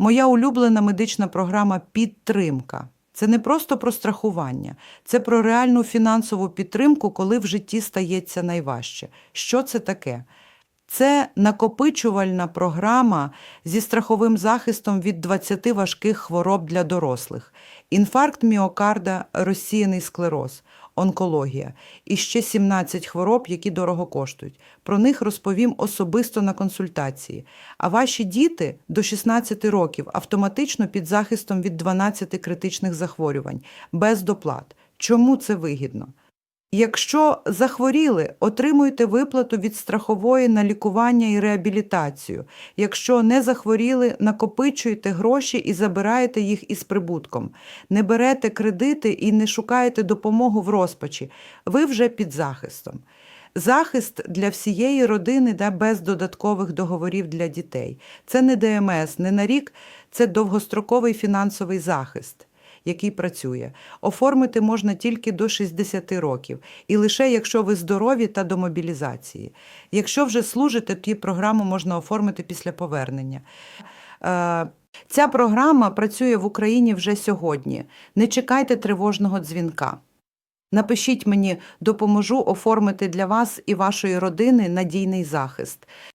Моя улюблена медична програма підтримка. Це не просто про страхування, це про реальну фінансову підтримку, коли в житті стається найважче. Що це таке? Це накопичувальна програма зі страховим захистом від 20 важких хвороб для дорослих: інфаркт міокарда, розсіяний склероз, онкологія і ще 17 хвороб, які дорого коштують. Про них розповім особисто на консультації. А ваші діти до 16 років автоматично під захистом від 12 критичних захворювань без доплат. Чому це вигідно? Якщо захворіли, отримуйте виплату від страхової на лікування і реабілітацію. Якщо не захворіли, накопичуєте гроші і забираєте їх із прибутком. Не берете кредити і не шукаєте допомогу в розпачі. Ви вже під захистом. Захист для всієї родини да, без додаткових договорів для дітей. Це не ДМС, не на рік, це довгостроковий фінансовий захист який працює. Оформити можна тільки до 60 років, і лише якщо ви здорові та до мобілізації. Якщо вже служите, тоді програму можна оформити після повернення. Е, Ця програма працює в Україні вже сьогодні. Не чекайте тривожного дзвінка. Напишіть мені, допоможу оформити для вас і вашої родини надійний захист.